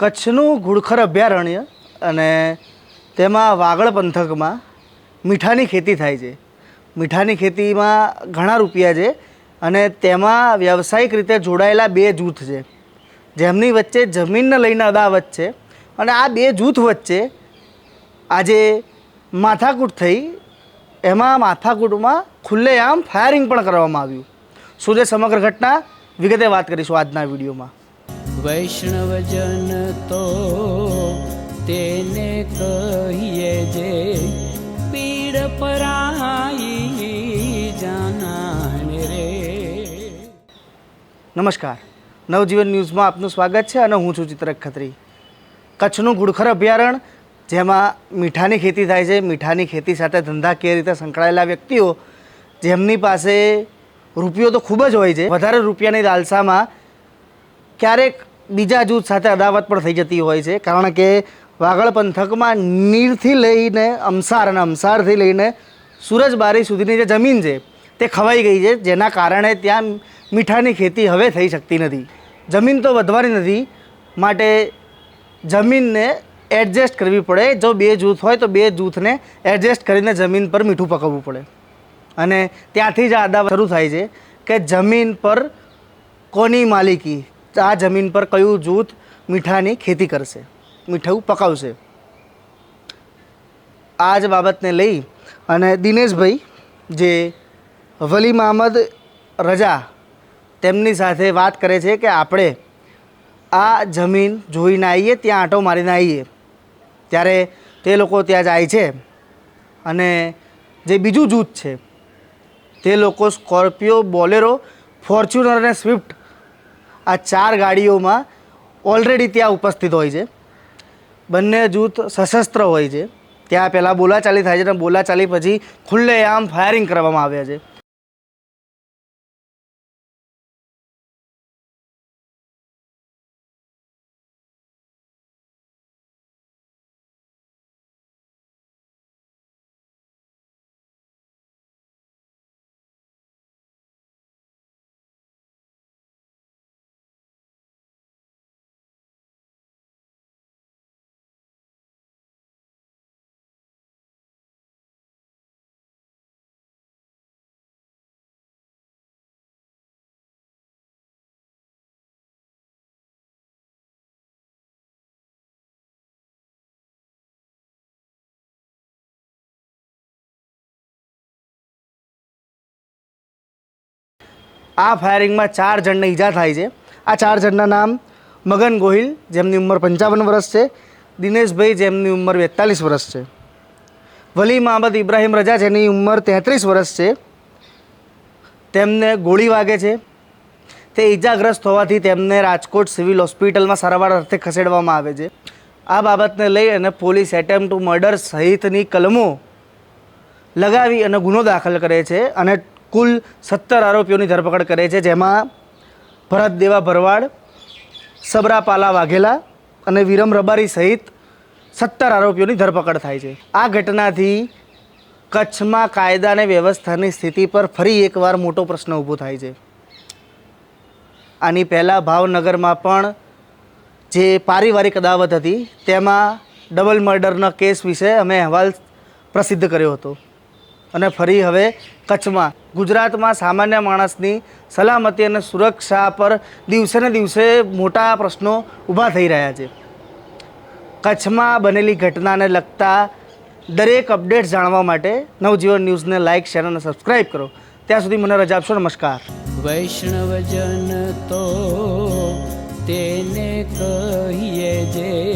કચ્છનું ઘુડખર અભયારણ્ય અને તેમાં વાગડ પંથકમાં મીઠાની ખેતી થાય છે. મીઠાની ખેતીમાં ઘણા રૂપિયા છે અને તેમાં વ્યવસાયિક રીતે જોડાયેલા બે જૂથ છે. જેમની વચ્ચે જમીનને લઈને અદાવત છે અને આ બે જૂથ વચ્ચે આજે માથાકૂટ થઈ એમાં માથાકૂટમાં ખુલ્લેઆમ ફાયરિંગ પણ કરવામાં આવ્યું. શું છે સમગ્ર ઘટના? વિગતે વાત કરીશું આજના વિડીયોમાં. વૈષ્ણવજન તો તેને કહીએ જે પીડ પરાઈ જાનાને રે. નમસ્કાર. નવજીવન ન્યૂઝમાં આપનું સ્વાગત છે અને હું છું ચિત્રક ખત્રી. કચ્છનું ઘુડખર અભયારણ્ય જેમાં મીઠાની ખેતી થાય છે, મીઠાની ખેતી સાથે ધંધાકીય રીતે સંકળાયેલા વ્યક્તિઓ, જેમની પાસે રૂપિયો તો ખૂબ જ હોય છે, વધારે રૂપિયાની લાલસામાં ક્યારેક બીજા જૂથ સાથે અદાવત પણ થઈ જતી હોય છે, કારણ કે વાગડ પંથકમાં નીરથી લઈને અમસાર અને અમસારથી લઈને સુરજબારી સુધીની જે જમીન છે, તે ખવાઈ ગઈ છે, જેના કારણે ત્યાં મીઠાની ખેતી હવે થઈ શકતી નથી. જમીન તો વધવાની નથી, માટે જમીનને એડજસ્ટ કરવી પડે. જો બે જૂથ હોય તો બે જૂથને એડજસ્ટ કરીને જમીન પર મીઠું પકવવું પડે. અને ત્યાંથી જ આ અદાવત શરૂ થાય છે કે જમીન પર કોની માલિકી? આ જમીન પર કયું જૂથ મીઠાની ખેતી કરશે? મીઠું પકાવશે. આ જ બાબતને લઈ અને દિનેશભાઈ, જે વલી મહમદ રજા તેમની સાથે વાત કરે છે કે આપણે આ જમીન જોઈને આવીએ, ત્યાં આંટો મારીને આવીએ. ત્યારે તે લોકો ત્યાં જાય છે અને જે બીજું જૂથ છે, તે લોકો સ્કોર્પિયો, બોલેરો, ફોર્ચ્યુનર અને સ્વિફ્ટ આ ચાર ગાડીઓમાં ઓલરેડી ત્યાં ઉપસ્થિત હોય છે. બંને જૂથ સશસ્ત્ર હોય છે. ત્યાં પહેલાં બોલાચાલી થાય છે અને બોલાચાલી પછી ખુલ્લેઆમ ફાયરિંગ કરવામાં આવ્યા છે. આ ફાયરિંગમાં ચાર જણને ઈજા થાય છે. આ ચાર જણના નામ મગન ગોહિલ, જેમની ઉંમર પંચાવન વર્ષ છે, દિનેશભાઈ, જેમની ઉંમર બેતાલીસ વર્ષ છે. વલી મહમદ ઇબ્રાહીમ રજા, જેની ઉંમર તેત્રીસ વર્ષ છે, તેમને ગોળી વાગે છે. તે ઈજાગ્રસ્ત હોવાથી તેમને રાજકોટ સિવિલ હોસ્પિટલમાં સારવાર અર્થે ખસેડવામાં આવે છે. આ બાબતને લઈ અને પોલીસ એટેમ્પ ટુ મર્ડર સહિતની કલમો લગાવી અને ગુનો દાખલ કરે છે અને કુલ સત્તર આરોપીઓની ધરપકડ કરે છે, જેમાં ભરત દેવા ભરવાડ, સબરા પાલા વાઘેલા અને વિરમ રબારી સહિત સત્તર આરોપીઓની ધરપકડ થાય છે. આ ઘટનાથી કચ્છમાં કાયદા અને વ્યવસ્થાની સ્થિતિ પર ફરી એકવાર મોટો પ્રશ્ન ઊભો થાય છે. આની પહેલાં ભાવનગરમાં પણ જે પારિવારિક અદાવત હતી, તેમાં ડબલ મર્ડરના કેસ વિશે અમે અહેવાલ પ્રસિદ્ધ કર્યો હતો. અને ફરી હવે કચ્છમાં. ગુજરાતમાં સામાન્ય માણસની સલામતી અને સુરક્ષા પર દિવસે ને દિવસે મોટા પ્રશ્નો ઊભા થઈ રહ્યા છે. કચ્છમાં બનેલી ઘટનાને લગતા દરેક અપડેટ્સ જાણવા માટે નવજીવન ન્યૂઝને લાઇક શેર અને સબસ્ક્રાઈબ કરો. ત્યાં સુધી મને રજા આપશો. નમસ્કાર. વૈષ્ણવજન તો તેને કહીએ જે